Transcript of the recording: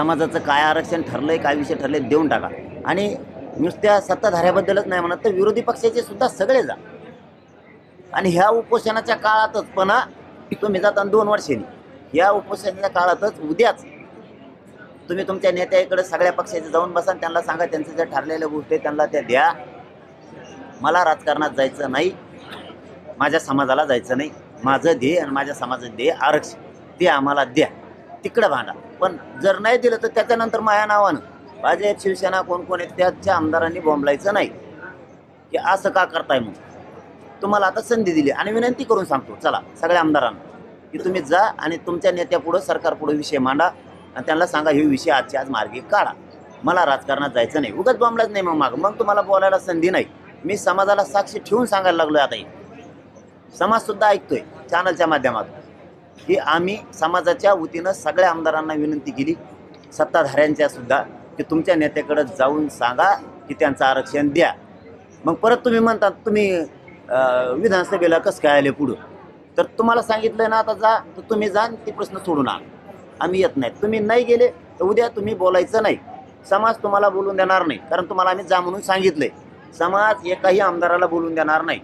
समाजाचं काय आरक्षण ठरलं आहे काय विषय ठरले देऊन टाका. आणि नुसत्या सत्ताधाऱ्याबद्दलच नाही म्हणत तर विरोधी पक्षाचे सुद्धा सगळे जा. आणि ह्या उपोषणाच्या काळातच पण हा, तुम्ही जाता दोन वर्षांनी. या उपोषणाच्या काळातच उद्याच तुम्ही तुमच्या नेत्याकडे सगळ्या पक्षाचे जाऊन बसा त्यांना सांगा त्यांचं ज्या ठरलेल्या गोष्टी आहेत त्यांना त्या द्या. मला राजकारणात जायचं नाही माझ्या समाजाला जायचं नाही. माझं ध्येय आणि माझ्या समाजाचं ध्येय आरक्षण. ते आम्हाला द्या. तिकडं भांडा. पण जर नाही दिलं तर त्याच्यानंतर माझ्या नावानं. भाजप शिवसेना कोण कोण आहेत त्याच्या आमदारांनी बोंबलायचं नाही. की असं का करताय मग? तुम्हाला आता संधी दिली. आणि विनंती करून सांगतो. चला सगळ्या आमदारांना. की तुम्ही जा आणि तुमच्या नेत्यापुढं सरकारपुढं विषय मांडा. आणि त्यांना सांगा हे विषय आजच्या आज मार्गी काढा. मला राजकारणात जायचं नाही. उगाच बॉम्बलाच नाही मग माग. मग तुम्हाला बोलायला संधी नाही. मी समाजाला साक्षी ठेवून सांगायला लागलो आता हे. ऐकतोय चॅनलच्या माध्यमातून. की आम्ही समाजाच्या वतीनं सगळ्या आमदारांना विनंती केली. सत्ताधाऱ्यांच्या सुद्धा की तुमच्या नेत्याकडं जाऊन सांगा की त्यांचं आरक्षण द्या. मग परत तुम्ही म्हणतात तुम्ही विधानसभेला कसं काय आले पुढं? तर तुम्हाला सांगितलं ना आता जा तर तुम्ही जा ते प्रश्न सोडून आणा आम्ही येत नाही. तुम्ही नाही गेले तर उद्या तुम्ही बोलायचं नाही. समाज तुम्हाला बोलून देणार नाही. कारण तुम्हाला आम्ही जा म्हणून सांगितलं समाज एकाही आमदाराला बोलून देणार नाही.